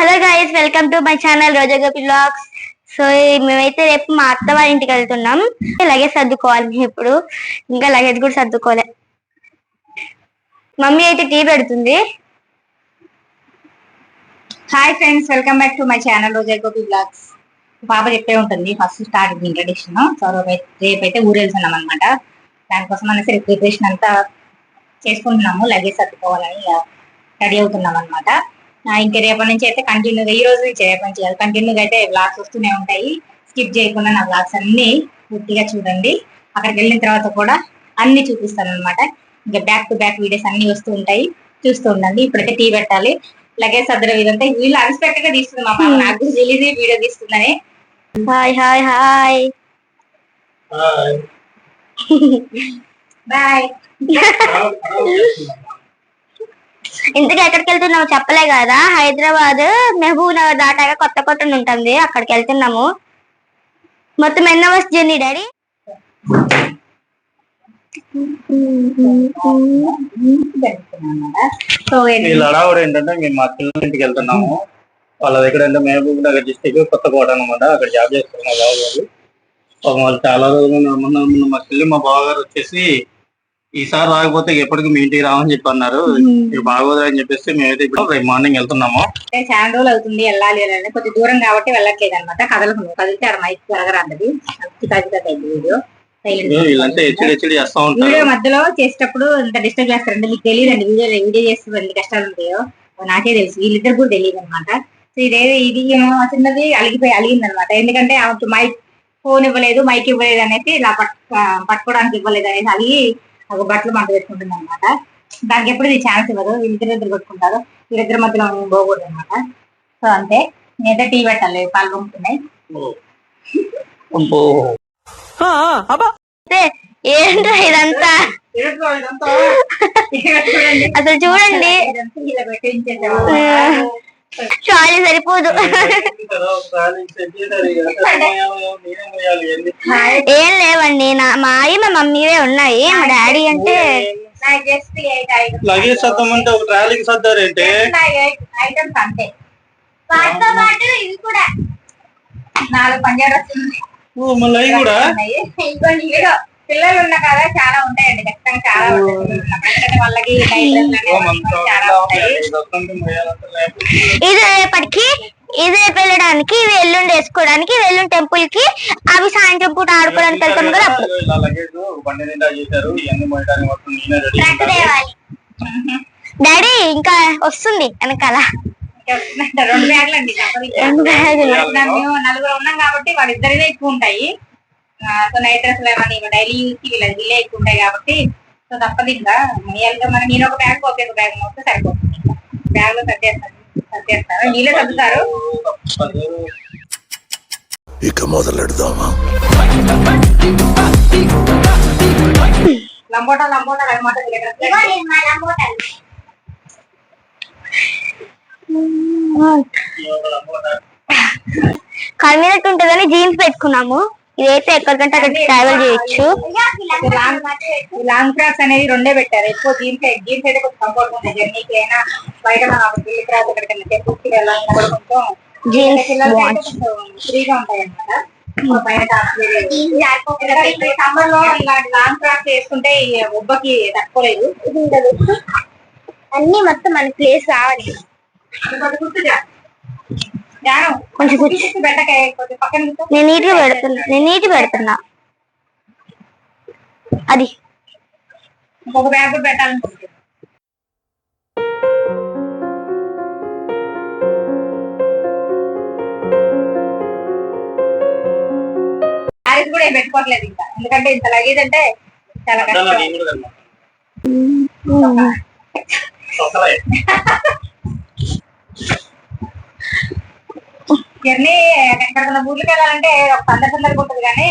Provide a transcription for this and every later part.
Hello guys welcome to my channel Roja Gopi blogs so మేమైతే రేపు మా అత్త వారి ఇంటికి వెళ్తున్నాం. లగేజ్ సర్దుకోవాలి మేము ఇప్పుడు. ఇంకా లగేజ్ కూడా సర్దుకోలే. మమ్మీ అయితే టీ పెడుతుంది. Hi friends welcome back to my channel Roja Gopi blogs పాప చెప్పే ఉంటుంది ఫస్ట్ స్టార్ట్ ఇంట్రడక్షన్ సో రేపు- అయితే ఊరు వెళ్తున్నాం అనమాట దానికోసం అనేసి ప్రిపరేషన్ అంతా చేసుకుంటున్నాము. లగేజ్ సర్దుకోవాలని రెడీ అవుతున్నాం అనమాట ఇంకా రేపటి నుంచి అయితే కంటిన్యూగా ఈ రోజు నుంచి రేపటి నుంచి కంటిన్యూగా అయితే బ్లాగ్స్ వస్తూనే ఉంటాయి. స్కిప్ చేయకుండా నా బ్లాగ్స్ అన్ని పూర్తిగా చూడండి. అక్కడికి వెళ్ళిన తర్వాత కూడా అన్ని చూపిస్తాను అనమాట ఇంకా బ్యాక్ టు బ్యాక్ వీడియోస్ అన్ని వస్తూ ఉంటాయి. చూస్తూ ఉండండి. ఇప్పుడైతే టీ పెట్టాలి. లగేజ్ సర్దడం ఇదంతా వీళ్ళు అన్ఎక్స్పెక్టెడ్గా తీస్తుంది మా పాప. నాకు తెలియదు వీడియో తీస్తుందని. హాయ్ హాయ్ హాయ్ బాయ్ ఇంతకీ ఎక్కడికి వెళ్తున్నాము చెప్పలే కదా? హైదరాబాద్ మహబూబ్ నగర్ దాటాక కొత్త కొట్ట ఉంటుంది. అక్కడికి వెళ్తున్నాము మొత్తం ఎన్ని అవర్స్ జర్నీ డాడీ? సో వీళ్ళ ఏంటంటే మేము మా పిల్లల ఇంటికి వెళ్తున్నాము వాళ్ళ దగ్గర అంటే మహబూబ్ నగర్ డిస్టిక్ కొత్త కోట అనమాట అక్కడ జాబ్ చేస్తున్నారు బాబు గారు వాళ్ళు చాలా రోజులు మా చెల్లి మా బావగారు వచ్చేసి ఈసారి రాకపోతే ఎప్పటికీ మీ ఇంటికి రామని చెప్పి అన్నారు. బాగోదు అని చెప్పేసి మేమైతే ఇప్పుడు రేపు మార్నింగ్ వెళ్తున్నాము. చాలా రోజులు అవుతుంది వెళ్ళాలి వెళ్ళాలి కొంచెం దూరం కాబట్టి వెళ్ళట్లేదు అనమాట కదలకు కదిలితే ఆడ మైక్ త్వరగరాంది వీడియో. వీళ్ళంతా హెచ్చడి హెచ్చడి చేస్తా వీడియో ఉంటారు మధ్యలో చేసేటప్పుడు ఇంత డిస్టర్బ్ చేస్తారంటే మీకు తెలియదండి వీడియో వీడియో చేస్తూ ఎన్ని కష్టాలు ఉంటాయో. నాకే తెలుసు. వీళ్ళిద్దరు కూడా తెలియదు అనమాట సో ఇదే ఇది ఏమో చిన్నది అలిగిపోయి అలిగింది అనమాట ఎందుకంటే మైక్ ఫోన్ ఇవ్వలేదు మైక్ ఇవ్వలేదు అనేసి ఇలా పట్ పట్టుకోవడానికి ఇవ్వలేదు అనేసి అలిగి ఒక బట్టలు మంట పెట్టుకుంటుంది అనమాట దానికి ఎప్పుడు ఇది ఛాన్స్ ఇవ్వదు. వీళ్ళిద్దరు ఇద్దరు కొట్టుకుంటారు. వీళ్ళిద్దరి మధ్యలో మేము పోకూడదు అనమాట సో అంతే. నేనైతే టీ పెట్టాలి. పాలు పంపుతున్నాయి. అబ్బో. అంటే ఏంటో ఇదంతా? అసలు చూడండి. చాలీ సరిపోదు. ఏం లేవండి నా మా అయ్యి మా మమ్మీవే ఉన్నాయి. మా డాడీ అంటే లగేజ్ సర్దమంటే ఒక ట్రాలీకి సర్దారంటే ఐటమ్స్ అంతే. వాటితో పాటు ఇవి కూడా. నాలుగు పంజాబ్ వస్తుంది ఓ, మళ్ళీ కూడా? పిల్లలు ఉన్న కదా చాలా ఉంటాయండి ఖచ్చితంగా చాలా ఉంటాయి. వాళ్ళకి చాలా ఉంటాయి. ఇది రేపటికి ఇది రేపు వెళ్ళడానికి ఇవి ఎల్లుండి వేసుకోవడానికి ఇవి ఎల్లుండి టెంపుల్కి అవి సాయంత్రం పూట ఆడుకోవడానికి వెళ్తాం కదా డాడీ ఇంకా వస్తుంది వెనకాల. రెండు బ్యాగులు అండి తప్పదు. రెండు బ్యాగులు. మేము నలుగురు ఉన్నాం కాబట్టి వాళ్ళిద్దరివే ఎక్కువ ఉంటాయి. సో నైట్ డ్రెస్ ఏమని డైలీ యూస్కి వీళ్ళ ఎక్కువ ఉంటాయి కాబట్టి సో తప్పదు ఇంకా మొయ్యాలిగా మరి నేను ఒక బ్యాగ్ ఒకే ఒక బ్యాగ్ మొత్తం సరిపోతుంది. బ్యాగ్లో సర్దేస్తాను సర్దేస్తారు వీళ్ళే సర్దుతారు ఇక మొదలెడదామా? లంబోటా లంబోటా అనమాట కన్వీనెంట్ ఉంటుందని జీన్స్ పెట్టుకున్నాము. ఇదైతే ఎక్కడికంటే అక్కడికి ట్రావెల్ చేయొచ్చు. లాంగ్ ఫ్రాక్స్ అనేది రెండే పెట్టారు. ఎక్కువ జీన్స్ జీన్స్ అయితే కొంచెం కంఫర్ట్ ఉంటుంది జర్నీకి అయినా బయట మనం పెళ్ళి తర్వాత ఎక్కడికైనా టెంపుల్కి వెళ్ళాలన్నా కూడా కొంచెం జీన్స్ ఫ్రీగా ఉంటాయి అన్నమాట సమ్మర్లో ఇలాంటి లాంగ్ అన్ని మొత్తం మన ప్లేస్ రావాలి. కొంచెం. నేను నీట్గా పెడుతున్నా. నేను నీట్ పెడుతున్నా. అది. ఇంకొక బ్యాగ్ కూడా పెట్టాలనుకుంటున్నాను శారీస్ కూడా ఏం పెట్టుకోవట్లేదు ఇంకా. ఎందుకంటే ఇంత లగేజ్ అంటే చాలా కష్టం నేను కూడా తిన్నా. ఒక్కలే. జర్నీ ఎక్కడికైనా ఊర్లకు వెళ్ళాలంటే ఒక సందడి సందడిగా ఉంటుంది కానీ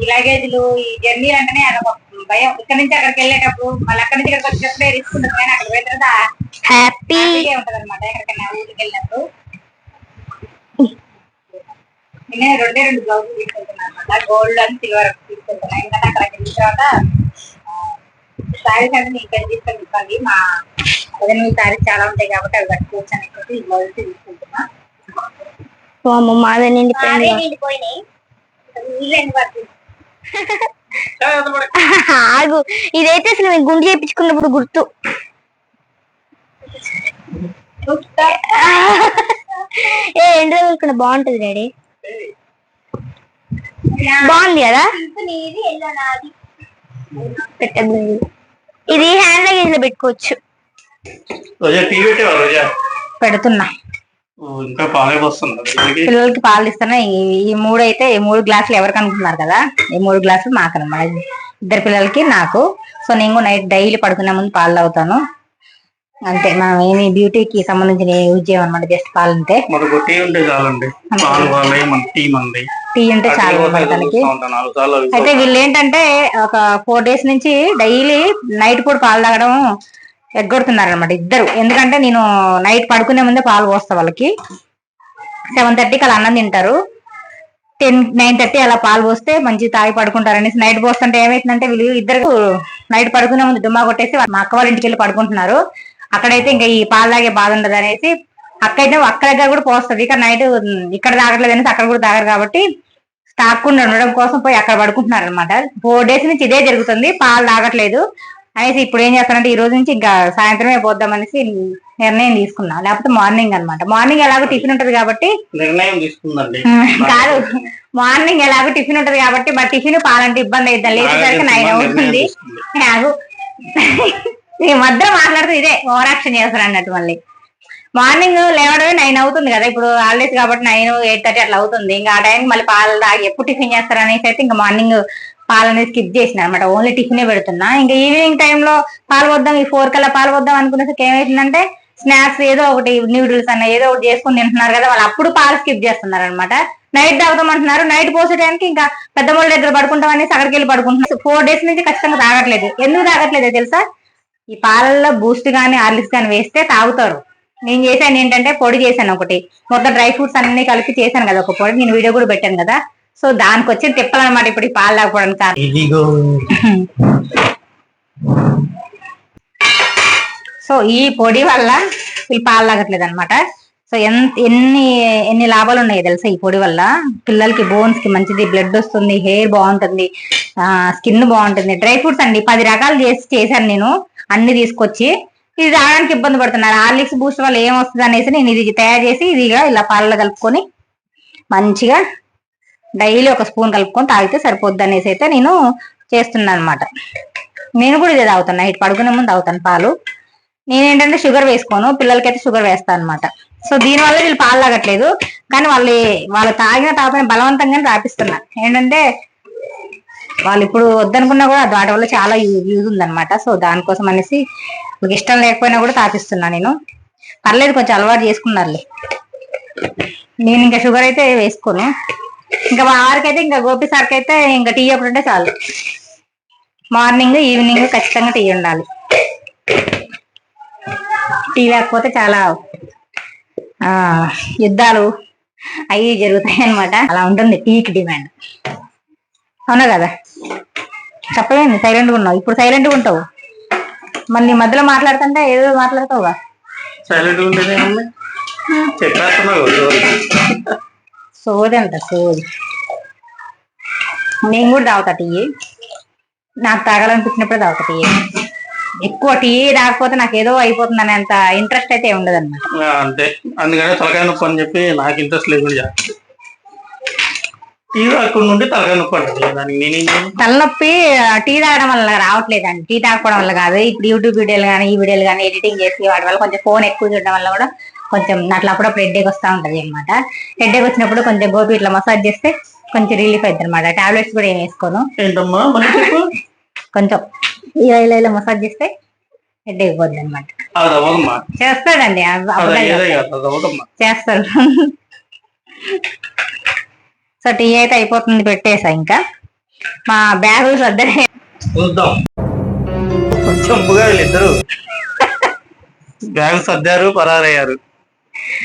ఈ లగేజ్లు ఈ జర్నీ అంటేనే అదొక భయం. ఇక్కడ నుంచి అక్కడికి వెళ్ళేటప్పుడు మళ్ళీ అక్కడి నుంచి ఇక్కడికి వచ్చేటప్పుడే రిస్క్ ఉంటుంది కానీ అక్కడ పోయిన తర్వాత హ్యాపీ ఉంటది అనమాట ఎక్కడికైనా ఊరికి వెళ్ళినప్పుడు. నేను రెండే రెండు బ్లౌజులు తీసుకెళ్తున్నాను అనమాట గోల్డ్ అండ్ సిల్వర్ తీసుకెళ్తున్నాను ఎందుకంటే అక్కడ వెళ్ళిన తర్వాత శారీస్ అంటే ఇక్కడ తీసుకొని ఇవ్వండి. మా పదిహేను శారీస్ చాలా ఉంటాయి కాబట్టి అవి కట్టుకోవచ్చు అని చెప్పి ఈ బ్లౌజ్ తీసుకుంటున్నా నిండిపోయింది ఆగు. ఇదైతే అసలు మేము గుండు చేయించుకున్నప్పుడు గుర్తు. ఏ ఎండు తగులుకున్న బాగుంటది డాడీ. బాగుంది కదా? ఇది హ్యాండ్ లగేజ్లో పెట్టుకోవచ్చు. పెడుతున్నా. ఇంకా పాలే పిల్లలకి పాలు ఇస్తున్నా. ఈ- మూడు అయితే ఈ మూడు గ్లాసులు ఎవరికి అనుకుంటున్నారు కదా? ఈ మూడు గ్లాసులు మాకు అనమాట ఇద్దరు పిల్లలకి నాకు. సో నేను నైట్ డైలీ పడుకునే ముందు పాలు తాగుతాను. అంతే. మనం ఏమి బ్యూటీకి సంబంధించిన యూజ్ చేయమన్నమాట జస్ట్ పాలు మనకు టీ ఉంటే చాలండి. టీ మంది. టీ ఉంటే చాలు తనకి. అయితే వీళ్ళు ఏంటంటే ఒక ఫోర్ డేస్ నుంచి డైలీ నైట్ పూట పాలు తాగడం ఎగ్గొడుతున్నారు అనమాట ఇద్దరు. ఎందుకంటే నేను నైట్ పడుకునే ముందే పాలు పోస్తా వాళ్ళకి. సెవెన్ థర్టీకి అలా అన్నం తింటారు. టెన్ నైన్ థర్టీ అలా పాలు పోస్తే మంచి తాగి పడుకుంటారు అనేసి నైట్ పోస్తుంటే ఏమైతుందంటే వీళ్ళు ఇద్దరు నైట్ పడుకునే ముందు దుమ్మా కొట్టేసి మా అక్క వాళ్ళ ఇంటికి వెళ్ళి పడుకుంటున్నారు. అక్కడైతే ఇంకా ఈ పాలు తాగే బాధ ఉండదు అనేసి అక్క అయితే అక్క దగ్గర కూడా పోస్తుంది ఇక నైట్ ఇక్కడ తాగట్లేదు అనేసి అక్కడ కూడా తాగరు కాబట్టి తాగకుండా ఉండడం కోసం పోయి అక్కడ పడుకుంటున్నారు అనమాట ఫోర్ డేస్ నుంచి ఇదే జరుగుతుంది. పాలు తాగట్లేదు. అనేసి ఇప్పుడు ఏం చేస్తానంటే ఈ రోజు నుంచి ఇంకా సాయంత్రమే పోద్దాం అనేసి నిర్ణయం తీసుకున్నా. లేకపోతే మార్నింగ్ అన్నమాట. మార్నింగ్ ఎలాగో టిఫిన్ ఉంటది కాబట్టి నిర్ణయం తీసుకుందండి. కాదు. మార్నింగ్ ఎలాగో టిఫిన్ ఉంటది కాబట్టి మరి టిఫిన్ పాలంటే ఇబ్బంది అవుతుంది లేచేసరికి నైన్ అవుతుంది. నాకు ఈ మధ్య మాట్లాడుతూ ఇదే ఓవర్ యాక్షన్ చేస్తారు అన్నట్టు మళ్ళీ. మార్నింగ్ లేవడమే నైన్ అవుతుంది కదా. ఇప్పుడు హాలిడేస్ కాబట్టి నైన్ ఎయిట్ థర్టీ అట్లా అవుతుంది. ఇంకా ఆ టైంకి మళ్ళీ పాలు తాగి ఎప్పుడు టిఫిన్ చేస్తారు అనేసి అయితే ఇంకా మార్నింగ్ పాలు అనేది స్కిప్ చేసిన అనమాట ఓన్లీ టిఫినే పెడుతున్నా. ఇంకా ఈవినింగ్ టైంలో పాలు వద్దాం ఈ ఫోర్ కల్లా పాలు వద్దాం అనుకునేసరికి ఏమైతుందంటే స్నాక్స్ ఏదో ఒకటి న్యూడిల్స్ అన్న ఏదో ఒకటి చేసుకుని తింటున్నారు కదా వాళ్ళు అప్పుడు పాలు స్కిప్ చేస్తున్నారు అనమాట నైట్ తాగుతాం అంటున్నారు నైట్ పోసే టైంకి ఇంకా పెద్ద దగ్గర పడుకుంటాం అనేసి అక్కడికి వెళ్ళి పడుకుంటున్నారు. ఫోర్ డేస్ నుంచి ఖచ్చితంగా తాగట్లేదు. ఎందుకు తాగట్లేదు తెలుసా? ఈ పాలల్లో బూస్ట్ కానీ ఆర్లిక్స్ కానీ వేస్తే తాగుతారు. నేను చేశాను ఏంటంటే పొడి చేశాను ఒకటి. మొత్తం డ్రై ఫ్రూట్స్ అన్ని కలిపి చేశాను కదా ఒక పొడి. నేను వీడియో కూడా పెట్టాను కదా. సో దానికి వచ్చి తిప్పాలన్నమాట ఇప్పుడు ఈ పాలు. ఇదిగో. సో ఈ పొడి వల్ల వీళ్ళు పాలు తాగట్లేదు అనమాట సో ఎంత ఎన్ని ఎన్ని లాభాలు ఉన్నాయి తెలుసా ఈ పొడి వల్ల? పిల్లలకి బోన్స్కి మంచిది బ్లడ్ వస్తుంది హెయిర్ బాగుంటుంది స్కిన్ బాగుంటుంది. డ్రై ఫ్రూట్స్ అండి పది రకాలు చేసి చేశాను నేను. అన్ని తీసుకొచ్చి ఇది తాగడానికి ఇబ్బంది పడుతున్నారు. హార్లిక్స్ బూస్ట్ వల్ల ఏం వస్తుంది అనేసి నేను ఇది తయారు చేసి ఇదిగా ఇలా పాలలో కలుపుకొని మంచిగా డైలీ ఒక స్పూన్ కలుపుకొని తాగితే సరిపోద్ది అనేసి అయితే నేను చేస్తున్నాను అనమాట నేను కూడా ఇదే తాగుతాను నైట్ పడుకునే ముందు తాగుతాను పాలు. నేనేంటంటే షుగర్ వేసుకోను. పిల్లలకైతే షుగర్ వేస్తాను అనమాట సో దీని వల్ల వీళ్ళు పాలు తాగట్లేదు. కానీ వాళ్ళు వాళ్ళు తాగిన తాపని బలవంతంగానే రాపిస్తున్నారు ఏంటంటే వాళ్ళు ఇప్పుడు వద్దనుకున్నా కూడా వాటి వల్ల చాలా యూజ్ ఉందన్నమాట. సో దానికోసం అనేసి మీకు ఇష్టం లేకపోయినా కూడా తాపిస్తున్నా నేను. పర్లేదు కొంచెం అలవాటు చేసుకున్నారులే. నేను ఇంకా షుగర్ అయితే వేసుకోను. ఇంకా మా వారికి అయితే ఇంకా గోపి సార్కి అయితే ఇంకా టీ ఒకటి ఉంటే చాలు. మార్నింగ్ ఈవినింగ్ ఖచ్చితంగా టీ ఉండాలి. టీ లేకపోతే చాలా ఆ యుద్ధాలు అవి జరుగుతాయి అన్నమాట అలా ఉంటుంది టీకి డిమాండ్. అవునా కదా? చెప్పవేంది సైలెంట్గా ఉన్నావు. ఇప్పుడు సైలెంట్గా ఉంటావు. మళ్ళీ మధ్యలో మాట్లాడుతుంటే ఏదో మాట్లాడతావుగా? సైలెంట్గా ఉంటేనే చెప్పేస్తున్నావు సోది అంట సోది. నేను కూడా తాగుతా టీ. నాకు తాగాలనిపించినప్పుడే తాగుతా టీ. ఎక్కువ టీ తాగకపోతే నాకు ఏదో అయిపోతుంది అనేంత ఇంట్రెస్ట్ అయితే ఉండదు అనమాట ఆ, అంతే. అందుకనే తలకాయ నొప్పి అని చెప్పి నాకు ఇంట్రెస్ట్ లేకుండా టీ తలకాయ నొప్పి అంటది దానికి నేనేం చేయను? తలనొప్పి టీ తాగడం వల్ల రావట్లేదండి టీ తాగడం వల్ల కాదు. ఇప్పుడు యూట్యూబ్ వీడియోలు కానీ ఈ వీడియోలు కానీ ఎడిటింగ్ చేసి వాటి వల్ల కొంచెం ఫోన్ ఎక్కువ చూడడం వల్ల కూడా కొంచెం అట్లా అప్పుడప్పుడు హెడ్ఏక్ వస్తూ ఉంటది అనమాట హెడ్ఏక్ వచ్చినప్పుడు కొంచెం గోపి ఇట్లా మసాజ్ చేస్తే కొంచెం రిలీఫ్ అవుతుంది అనమాట టాబ్లెట్స్ కూడా ఏం వేసుకోను కొంచెం ఇలా ఇలా ఇలా మసాజ్ చేస్తే హెడ్ఏక్ పోద్ది అనమాట చేస్తాడండి. చేస్తారు సో టీ అయితే అయిపోతుంది పెట్టేసా ఇంకా. మా బ్యాగులు సర్దనే వీళ్ళిద్దరు బ్యాగ్ సర్దారు పరారయ్యారు.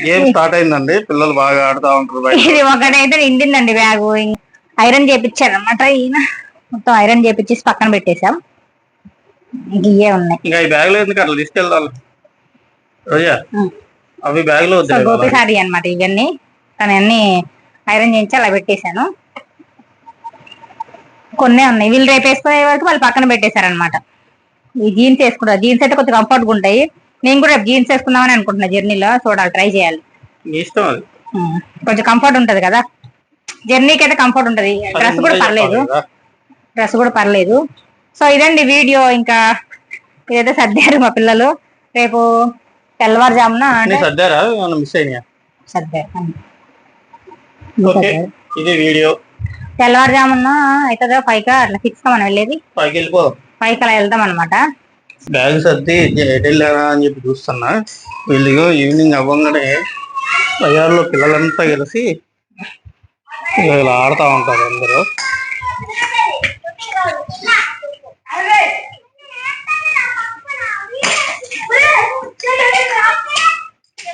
గేమ్ స్టార్ట్ అయిందండి? పిల్లలు బాగా ఆడుతా ఉంటారు బయట. ఇది ఒకటైతే నిండిందండి బ్యాగు. ఐరన్ చేపించారు అనమాట ఈయన. మొత్తం ఐరన్ చేపించేసి పక్కన పెట్టేశాం. ఇవే ఉన్నాయి. ఇంకా ఈ బ్యాగ్లో ఎందుకు అట్లా తీసుకెళ్తాను రోజా. అవి బ్యాగ్లో గోపి సారీ అనమాట ఇవన్నీ. కానీ అన్ని ఐరన్ చేయించి అలా పెట్టేశాను. కొన్ని ఉన్నాయి. వీళ్ళు రేపు వేసుకునే వరకు వాళ్ళు పక్కన పెట్టేశారనమాట ఈ జీన్స్ వేసుకుంటా. జీన్స్ అయితే కొంచెం కంఫర్ట్గా ఉంటాయి. నేను కూడా రేపు జీన్స్ వేసుకుందామని అనుకుంటున్నా జర్నీలో. చూడాలి ట్రై చేయాలి. కొంచెం కంఫర్ట్ ఉంటది కదా. జర్నీకి అయితే కంఫర్ట్ ఉంటది డ్రెస్ కూడా పర్లేదు. డ్రెస్ కూడా పర్లేదు. సో ఇదండి వీడియో. ఇంకా ఇదైతే సర్దారు మా పిల్లలు. రేపు తెల్లవారుజామున సర్దారా? మిస్ సర్దారు. ఇది వీడియో. తెల్లవారుజామున అవుతుందో? ఫైవ్ కా? అట్లా సిక్స్ కా మనం వెళ్ళేది? పైకి వెళ్ళిపో ఫైవ్కి అలా వెళ్తాం అనమాట బ్యాగ్ సర్ది ఎటెళ్ళారా అని చెప్పి చూస్తున్నా. వీళ్ళు ఈవినింగ్ అవ్వగానే బజార్లో పిల్లలంతా కలిసి ఇక ఇలా ఆడుతూ ఉంటారు అందరూ.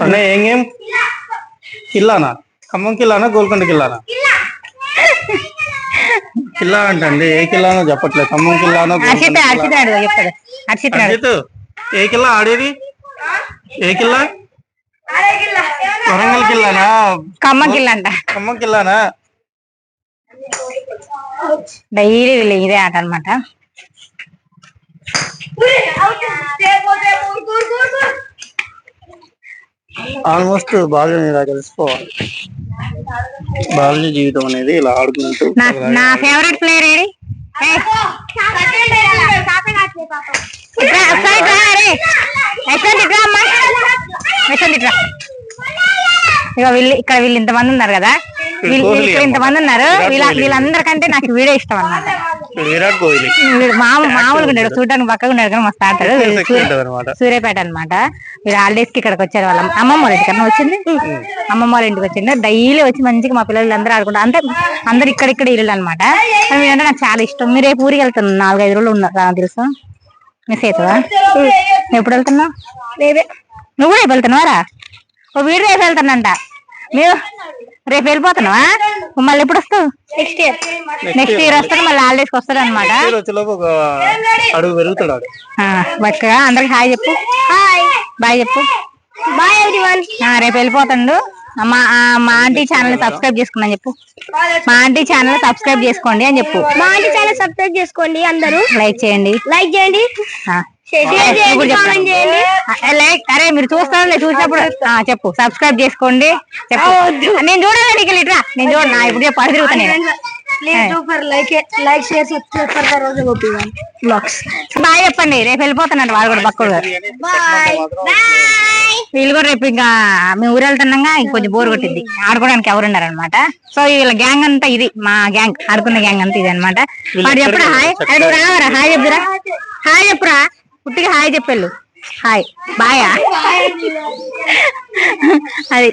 అన్న ఏం గేమ్? కిల్లానా? ఖమ్మం కిల్లానా? గోల్కొండ కిల్లానా? కిల్లా అంటండి. ఏ కిల్లానో చెప్పట్లేదు ఖమ్మం కిల్లానో? అడుగు చెప్తాడు. ఏ కిల్లా ఆడేది? ఏ కిల్లా? వరంగల్ కిల్లానా? ఖమ్మం కిల్ అంట ఖమ్మం కిల్లానా? డైలీ వీళ్ళు ఇదే ఆట అనమాట ఆల్మోస్ట్ బాగా ఇలా కలిసిపోవాలి బాల్య జీవితం అనేది ఇలా ఆడుకుంటూ నా ఫేవరెట్ ప్లేయర్ ఏడి ఇక వీళ్ళు ఇక్కడ వీళ్ళు ఇంతమంది ఉన్నారు కదా. వీళ్ళు ఇంతమంది ఉన్నారు. వీళ్ళ వీళ్ళందరికంటే నాకు వీడే ఇష్టం అన్నమాట. విరాట్ కోహ్లీ. మామూలుగా ఉన్నాడు చూడడానికి పక్కగా ఉన్నాడు కానీ మస్తు ఆడతాడు సూర్యాపేట అనమాట వీడు హాలిడేస్కి ఇక్కడికి వచ్చారు వాళ్ళ అమ్మమ్మ వాళ్ళ ఇంటికన్నా వచ్చింది? అమ్మమ్మ వాళ్ళ ఇంటికి వచ్చింది. డైలీ వచ్చి మంచిగా మా పిల్లలు అందరూ ఆడుకుంటారు అంటే అందరు ఇక్కడ ఇక్కడ ఇల్లు అనమాట వీడంటే నాకు చాలా ఇష్టం. మీరు రేపు ఊరికి వెళ్తున్నాను నాలుగైదు రోజులు ఉన్నారు నాకు తెలుసు? మిస్ అవుతుందా ఎప్పుడు వెళ్తున్నావు? నువ్వు రేపు వెళ్తున్నావారా? ఓ వీడు రేపు వెళ్తానంట. మీరు రేపు వెళ్ళిపోతున్నావా? మళ్ళీ ఎప్పుడు వస్తావు? నెక్స్ట్ ఇయర్ నెక్స్ట్ ఇయర్ వస్తాడు మళ్ళీ హాలిడేస్కి వస్తాడు అనమాట అడుగు పెరుగుతాడు బక్కగా అందరికి హాయ్ చెప్పు. హాయ్ బాయ్ చెప్పు. బాయ్ ఎవ్రీవన్ రేపు వెళ్ళిపోతాడు. మా ఆంటీ ఛానల్ సబ్స్క్రైబ్ చేసుకున్నాను చెప్పు. మా ఆంటీ ఛానల్ సబ్స్క్రైబ్ చేసుకోండి అని చెప్పు. మా ఆంటీ ఛానల్ సబ్స్క్రైబ్ చేసుకోండి అందరూ లైక్ చేయండి. లైక్ చేయండి లైక్ అరే మీరు చూస్తాను చూసినప్పుడు చెప్పు సబ్స్క్రైబ్ చేసుకోండి చెప్పు. నేను చూడాలి నీకు లిట్రా. నేను చూడ నా ఇప్పుడు చెప్పు అడి తిరుగుతా నేను. Please do for like like share subscribe for the Roja Gopi blogs. Bye చెప్పండి రేపు వెళ్ళిపోతున్నాడు వాడు కూడా బక్కడు బాయ్ వీళ్ళు కూడా రేపు ఇంకా మేము ఊరు వెళ్తున్నాగా ఇంకొంచెం బోర్ కొట్టింది. ఆడుకోవడానికి ఎవరు ఉన్నారనమాట సో వీళ్ళ గ్యాంగ్ అంతా ఇది మా గ్యాంగ్ ఆడుకున్న గ్యాంగ్ అంతా ఇది అనమాట వాడు చెప్పురా హాయ్. అరే రావరా హాయ్ చెప్పురా. హాయ్ చెప్పురా. పుట్టిగా హాయ్ చెప్పాళ్ళు. హాయ్. బాయా? అది.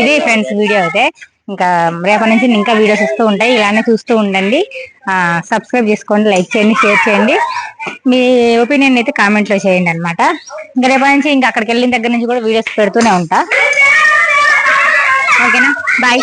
ఇది ఫ్రెండ్స్ వీడియో అయితే. ఇంకా రేపటి నుంచి ఇంకా వీడియోస్ వస్తూ ఉంటాయి. ఇలానే చూస్తూ ఉండండి. సబ్స్క్రైబ్ చేసుకోండి లైక్ చేయండి షేర్ చేయండి. మీ ఒపీనియన్ అయితే కామెంట్లో చేయండి అనమాట ఇంకా రేపటి నుంచి ఇంకా అక్కడికి వెళ్ళిన దగ్గర నుంచి కూడా వీడియోస్ పెడుతూనే ఉంటా. ఓకేనా? బాయ్.